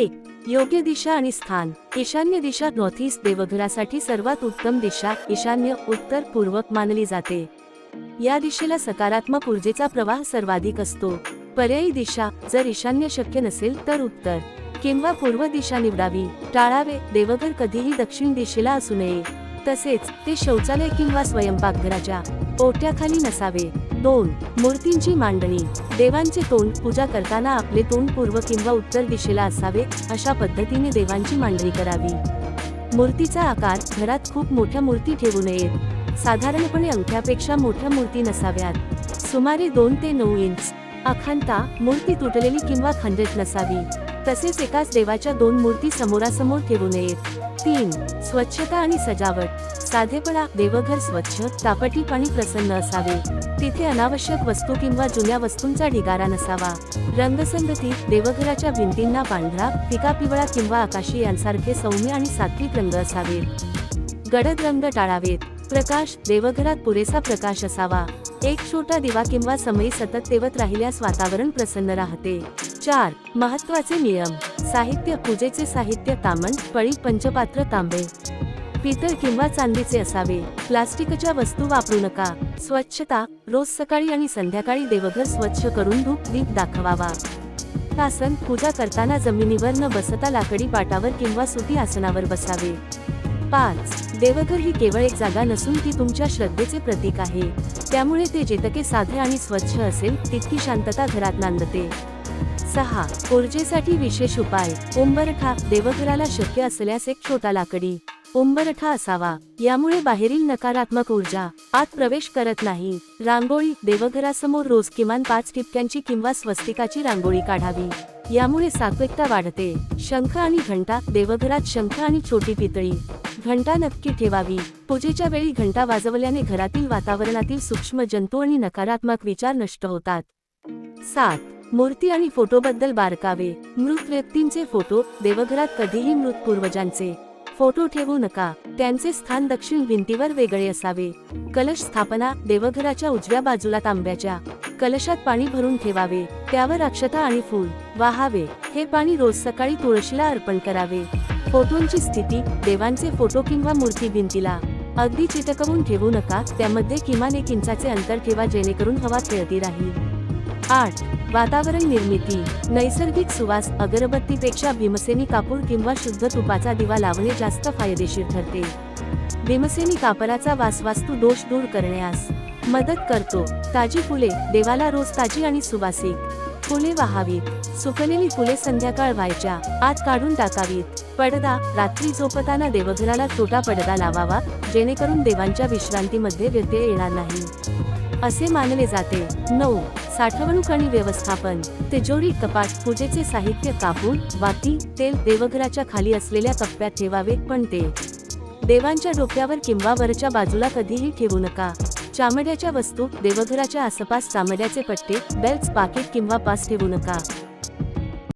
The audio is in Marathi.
एक योग्य दिशा आणि स्थान. ईशान्य दिशा नॉर्थ ईस्ट देवघरासाठी सर्वात उत्तम दिशा ईशान्य उत्तर पूर्वक मानली जाते. या दिशेला सकारात्मक ऊर्जेचा प्रवाह सर्वाधिक असतो. पर्यायी दिशा जर ईशान्य शक्य नसेल तर उत्तर. किंवा पूर्व दिशा निवडावी. टाळावे देवघर कधीही दक्षिण दिशेला असू नये. तसेच ते शौचालय किंवा स्वयंपाकघराच्या ओट्याखाली नसावे. दोन मूर्तींची मांडणी. देवांचे तोंड पूजा करताना आपले तोंड पूर्व किंवा उत्तर दिशेला असावे अशा पद्धतीने देवांची मांडणी करावी. मूर्तीचा आकार घरात खूप मोठ्या मूर्ती ठेवू नयेत. साधारणपणे अंगठ्यापेक्षा मोठ्या मूर्ती नसाव्यात. सुमारे दोन ते नऊ इंच. अखांता मूर्ती तुटलेली किंवा खंडित नसावी. तसेच एकाच देवाच्या दोन मूर्ती समोरासमोर ठेवू नयेत. तीन स्वच्छता आणि सजावट. साधेपणा देवघर स्वच्छ तापटीप आणि प्रसन्न असावे. तिथे अनावश्यक वस्तू किंवा जुन्या वस्तूंचा ढिगारा नसावा. रंगसंगती देवघराच्या भिंतींना पांढरा फिका पिवळा किंवा आकाशी यांसारखे सौम्य आणि सात्विक रंग असावेत गडद रंग टाळावेत. प्रकाश देवघरात पुरेसा प्रकाश असावा. एक छोटा दिवा किंवा समयी सतत तेवत राहिल्यास वातावरण प्रसन्न राहते. चार महत्त्वाचे नियम. साहित्य पूजेचे साहित्य तामण पळी पंचपात्र तांबे. पितळ किंवा चांदीचे असावे. प्लास्टिकच्या वस्तू वापरू नका. स्वच्छता रोज सकाळी आणि संध्याकाळी देवघर स्वच्छ करून धूप दीप दाखवावा. आसन पूजा करताना जमिनीवर न बसता लाकडी पाटावर किंवा सुती आसनावर बसावे. पाच देवघर ही केवळ एक जागा नसून ती तुमच्या श्रद्धेचे प्रतीक आहे. त्यामुळे ते जितके साधे आणि स्वच्छ असेल तितकी शांतता घरात नांदते. सहा ऊर्जेसाठी विशेष उपाय. उंबरठा देवघराला शक्य असल्यास एक छोटा लाकडी उंबरठा असावा. यामुळे बाहेरील नकारात्मक ऊर्जा आत प्रवेश करत नाही. रांगोळी देवघरासमोर रोज किमान पाच ठिपक्यांची किंवा स्वस्तिकाची रांगोळी काढावी. यामुळे सात्विकता वाढते. शंख आणि घंटा देवघरात शंख आणि छोटी पितळी. घंटा नक्की ठेवावी. पूजेच्या वेळी घंटा वाजवल्याने घरातील वातावरणातील सूक्ष्म जंतू आणि नकारात्मक विचार नष्ट होतात. सात. मूर्ती आणि फोटोबद्दल बारकावे. मृत व्यक्तींचे फोटो देवघरात कधीही मृत पूर्वजांचे. फोटो ठेवू नका. त्यांचे स्थान दक्षिण भिंतीवर वेगळे असावे. कलश स्थापना देवघराच्या उजव्या बाजूला तांब्याच्या. कलशात पाणी भरून ठेवावे. त्यावर अक्षता आणि फूल वाहावे. हे पाणी रोज सकाळी तुळशीला अर्पण करावे. फोटोंची स्थिती देवांचे फोटो किंवा मूर्ती भिंतीला. अगदी चिटकवून ठेवू नका. त्यामध्ये किमान एक इंचाचे अंतर ठेवा जेणेकरून हवा खेळती राहील. आठ. वातावरण निर्मिती. नैसर्गिक सुवास अगरबत्तीपेक्षा भीमसेनी कापूर किंवा शुद्ध तुपाचा दिवा लावणे जास्त फायदेशीर ठरते. भीमसेनी कापराचा वासवास्तू दोष दूर करण्यास मदत करतो. ताजी फुले देवाला रोज ताजी आणि सुवासिक फुले वाहावीत. सुकलेली फुले संध्याकाळ व्हायच्या आत काढून टाकावीत. पडदा रात्री झोपताना देवघराला छोटा पडदा लावावा जेणेकरून देवांच्या विश्रांतीमध्ये व्यत्यय येणार नाही. असे मानले जाते. नऊ. साठवणूक आणि व्यवस्थापन. तिजोरी कपाट पूजेचे साहित्य कापूर वाती तेल देवघराच्या खाली असलेल्या कप्प्यात ठेवावे पण ते देवांच्या डोक्यावर किंवा वरच्या बाजूला कधीही ठेवू नका. चामड्याच्या वस्तू देवघराच्या आसपास चामड्याचे पट्टे बेल्ट पाकिट किंवा पास ठेवू नका.